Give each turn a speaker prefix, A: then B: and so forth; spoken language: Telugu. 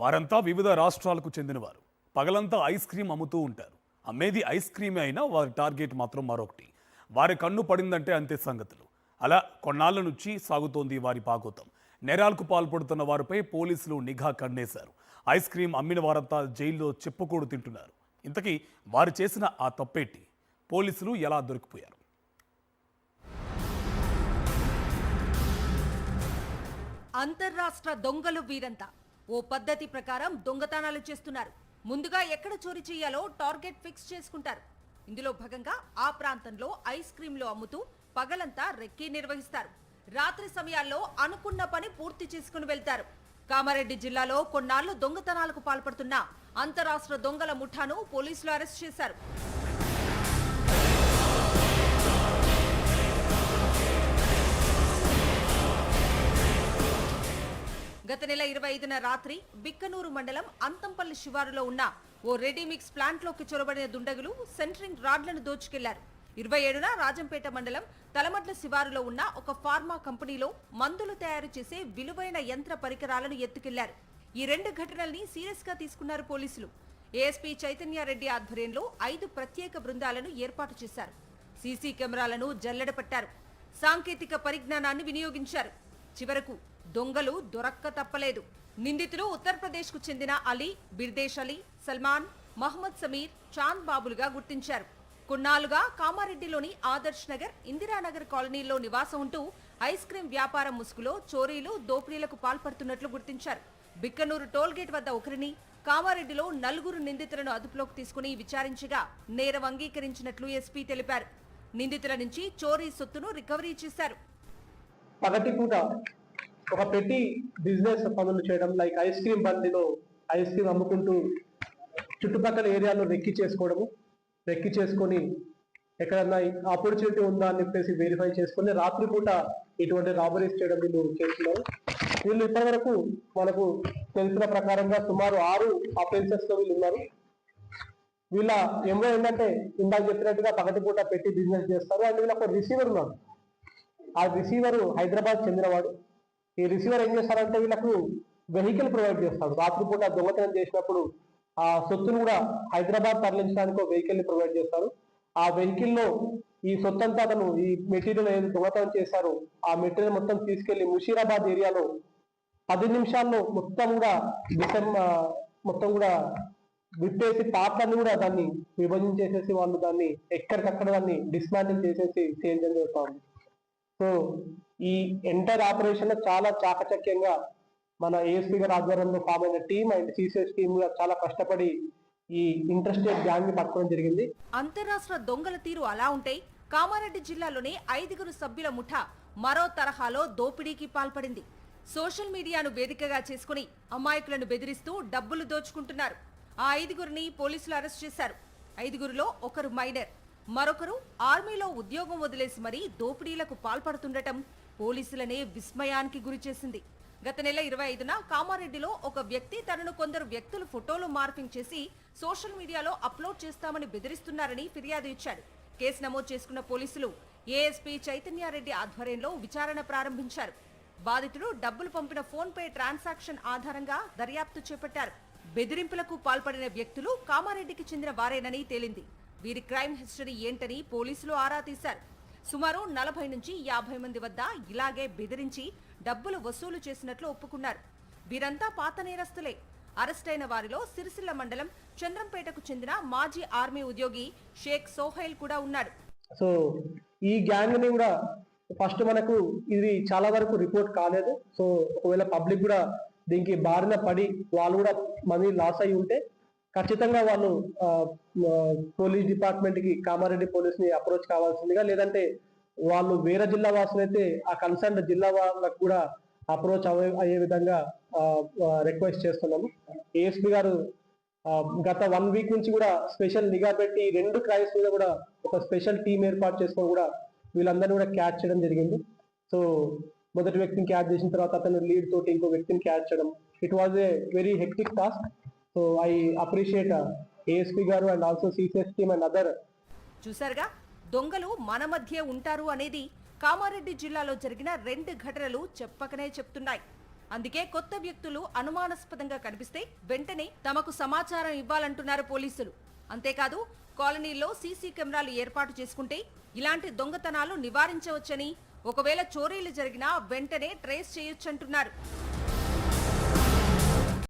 A: వారంతా వివిధ రాష్ట్రాలకు చెందినవారు పగలంతా ఐస్ క్రీమ్ అమ్ముతూ ఉంటారు అమ్మేది ఐస్ క్రీమే అయినా వారి టార్గెట్ మాత్రం మరొకటి వారి కన్ను పడిందంటే అంతే సంగతులు అలా కొన్నాళ్ళ నుంచి సాగుతోంది వారి పాగోతం నేరాలకు పాల్పడుతున్న వారిపై పోలీసులు నిఘా కన్నేశారు ఐస్ క్రీం అమ్మిన వారంతా జైల్లో చెప్పుకోడు తింటున్నారు ఇంతకీ వారు చేసిన ఆ తప్పేటి పోలీసులు ఎలా దొరికిపోయారు
B: అంతర్రాష్ట్ర దొంగలు వీరంతా ఓ పద్ధతి ప్రకారం దొంగతనాలు చేస్తున్నారు ముందుగా ఎక్కడ చోరీ చేయాలో టార్గెట్ ఫిక్స్ చేసుకుంటారు ఇందులో భాగంగా ఆ ప్రాంతంలో ఐస్ క్రీంలు అమ్ముతూ పగలంతా రెక్కీ నిర్వహిస్తారు రాత్రి సమయాల్లో అనుకున్న పని పూర్తి చేసుకుని వెళ్తారు కామారెడ్డి జిల్లాలో కొన్నాళ్లు దొంగతనాలకు పాల్పడుతున్న అంతరాష్ట్ర దొంగల ముఠాను పోలీసులు అరెస్ట్ చేశారు గత నెల ఇరవై ఐదున రాత్రి బిక్కనూరు మండలం అంతంపల్లి శివారులో ఉన్న ఓ రెడీమిక్స్ ప్లాంట్లోకి చొరబడిన దుండగులు సెంటరింగ్ రాడ్లను దోచుకెళ్లారు ఇరవై ఏడున రాజంపేట మండలం తలమడ్ల శివారులో ఉన్న ఒక ఫార్మా కంపెనీలో మందులు తయారు చేసే విలువైన యంత్ర పరికరాలను ఎత్తుకెళ్లారు ఈ రెండు ఘటనల్ని సీరియస్గా తీసుకున్నారు పోలీసులు ఏఎస్పీ చైతన్యారెడ్డి ఆధ్వర్యంలో ఐదు ప్రత్యేక బృందాలను ఏర్పాటు చేశారు సీసీ కెమెరాలను జల్లెడపట్టారు సాంకేతిక పరిజ్ఞానాన్ని వినియోగించారు చివరకు దొంగలు దొరక్క తప్పలేదు నిందితులు ఉత్తరప్రదేశ్కు చెందిన అలీ బిర్దేశ్ అలీ సల్మాన్ మహమ్మద్ సమీర్ చాంద్ బాబులుగా గుర్తించారు కొన్నాళ్లుగా కామారెడ్డిలోని ఆదర్శ్ నగర్ ఇందిరానగర్ కాలనీల్లో నివాసం ఉంటూ ఐస్ క్రీం వ్యాపారం ముసుగులో చోరీలు దోపిడీలకు పాల్పడుతున్నట్లు గుర్తించారు బిక్కనూరు టోల్గేట్ వద్ద ఒకరిని కామారెడ్డిలో నలుగురు నిందితులను అదుపులోకి తీసుకుని విచారించగా నేరం అంగీకరించినట్లు ఎస్పీ తెలిపారు నిందితుల నుంచి చోరీ సొత్తును రికవరీ చేశారు
C: పగటి పూట ఒక పెట్టి బిజినెస్ పనులు చేయడం లైక్ ఐస్ క్రీమ్ బండిలో ఐస్ క్రీమ్ అమ్ముకుంటూ చుట్టుపక్కల ఏరియాలో రెక్కి చేసుకోవడము రెక్కి చేసుకొని ఎక్కడన్నా ఆపర్చునిటీ ఉందా అని చెప్పేసి వెరిఫై చేసుకుని రాత్రిపూట ఇటువంటి రాబరీస్ చేయడం వీళ్ళు చేస్తున్నారు వీళ్ళు ఇప్పటివరకు మనకు తెలిసిన ప్రకారంగా సుమారు ఆరు అఫెన్సెస్ లో వీళ్ళు ఉన్నారు వీళ్ళ ఎంఓ ఏంటంటే ఇందాక చెప్పినట్టుగా పగటి పూట పెట్టి బిజినెస్ చేస్తారు అండ్ వీళ్ళకు రిసీవర్ ఉన్నారు ఆ రిసీవర్ హైదరాబాద్ చెందినవాడు ఈ రిసీవర్ ఏం చేస్తారంటే వీళ్ళకు వెహికల్ ప్రొవైడ్ చేస్తాడు రాత్రిపూట దొంగతనం చేసినప్పుడు ఆ సొత్తును కూడా హైదరాబాద్ తరలించడానికి వెహికల్ ని ప్రొవైడ్ చేస్తారు ఆ వెహికల్ లో ఈ సొత్తు అంతా అతను ఈ మెటీరియల్ ఏది దొంగతనం చేశారు ఆ మెటీరియల్ మొత్తం తీసుకెళ్లి ముషీరాబాద్ ఏరియాలో పది నిమిషాల్లో మొత్తం కూడా మొత్తం కూడా విప్పేసి పాత్రని కూడా దాన్ని విభజించేసేసి వాళ్ళు దాన్ని ఎక్కడికక్కడ దాన్ని డిస్మాంటిల్ చేసేసి చేంజ్ అని ఉంది సో ఈ ఎంటర్ ఆపరేషన్ చాలా చాకచక్యంగా మన ఏఎస్పీ గారి ఆధ్వర్యంలో ఫామ్ అయిన టీం అండ్ సిసిఎస్ టీమ్ చాలా కష్టపడి ఈ ఇంట్రెస్టెడ్ గ్యాంగ్ పట్టుకోవడం జరిగింది
B: అంతరాష్ట్ర దొంగల తీరు అలా ఉంటాయి కామారెడ్డి జిల్లాలోని ఐదుగురు సభ్యుల ముఠా మరో తరహాలో దోపిడీకి పాల్పడింది సోషల్ మీడియాను వేదికగా చేసుకుని అమాయకులను బెదిరిస్తూ డబ్బులు దోచుకుంటున్నారు ఆ ఐదుగురిని పోలీసులు అరెస్ట్ చేశారు ఐదుగురిలో ఒకరు మైనర్ మరొకరు ఆర్మీలో ఉద్యోగం వదిలేసి మరీ దోపిడీలకు పాల్పడుతుండటం పోలీసులనే విస్మయానికి గురిచేసింది గత నెల ఇరవై ఐదున కామారెడ్డిలో ఒక వ్యక్తి తనను కొందరు వ్యక్తులు ఫోటోలు మార్పింగ్ చేసి సోషల్ మీడియాలో అప్లోడ్ చేస్తామని బెదిరిస్తున్నారని ఫిర్యాదు ఇచ్చాడు కేసు నమోదు చేసుకున్న పోలీసులు ఏఎస్పీ చైతన్యారెడ్డి ఆధ్వర్యంలో విచారణ ప్రారంభించారు బాధితుడు డబ్బులు పంపిన ఫోన్ పే ట్రాన్సాక్షన్ ఆధారంగా దర్యాప్తు చేపట్టారు బెదిరింపులకు పాల్పడిన వ్యక్తులు కామారెడ్డికి చెందిన వారేనని తేలింది వీరి క్రైమ్ హిస్టరీ ఏంటని పోలీసులు ఆరా తీశారు సుమారు నలభై నుంచి యాభై మంది వద్ద ఇలాగే బెదిరించి డబ్బులు వసూలు చేసినట్లు ఒప్పుకున్నారు వీరంతా పాత నేరస్తులే అరెస్టైన వారిలో సిరిసిల్ల మండలం చంద్రంపేటకు చెందిన మాజీ ఆర్మీ ఉద్యోగి షేక్ సోహైల్ కూడా ఉన్నాడు
C: సో ఈ గ్యాంగ్ ని కూడా ఫస్ట్ మనకు ఇది చాలా వరకు రిపోర్ట్ కాలేదు సో ఒకవేళ పబ్లిక్ కూడా దీనికి బారిన పడి వాళ్ళు కూడా మనీ లాస్ అయి ఉంటే ఖచ్చితంగా వాళ్ళు పోలీస్ డిపార్ట్మెంట్ కి కామారెడ్డి పోలీస్ ని అప్రోచ్ కావాల్సిందిగా లేదంటే వాళ్ళు వేరే జిల్లా వాసులైతే ఆ కన్సర్న్ జిల్లా వాళ్ళకు కూడా అప్రోచ్ అవే అయ్యే విధంగా రిక్వెస్ట్ చేస్తున్నాము ఏఎస్పీ గారు గత వన్ వీక్ నుంచి కూడా స్పెషల్ నిఘా పెట్టి రెండు క్రైమ్స్ మీద కూడా ఒక స్పెషల్ టీం ఏర్పాటు చేసుకొని కూడా వీళ్ళందరినీ కూడా క్యాచ్ చేయడం జరిగింది సో మొదటి వ్యక్తిని క్యాచ్ చేసిన తర్వాత అతను లీడ్ తోటి ఇంకో వ్యక్తిని క్యాచ్ చేయడం it was a very hectic task so I appreciate ASP garu and also CCS team and other
B: చూసారుగా దొంగలు మన మధ్య ఉంటారు అనేది కామారెడ్డి జిల్లాలో జరిగిన రెండు ఘటనలు చెప్పకనే చెప్తున్నాయి అందుకే కొత్త వ్యక్తులు అనుమానాస్పదంగా కనిపిస్తే వెంటనే తమకు సమాచారం ఇవ్వాలంటున్నారు పోలీసులు అంతేకాదు కాలనీల్లో సీసీ కెమెరాలు ఏర్పాటు చేసుకుంటే ఇలాంటి దొంగతనాలు నివారించవచ్చని ఒకవేళ చోరీలు జరిగినా వెంటనే ట్రేస్ చేయొచ్చంటున్నారు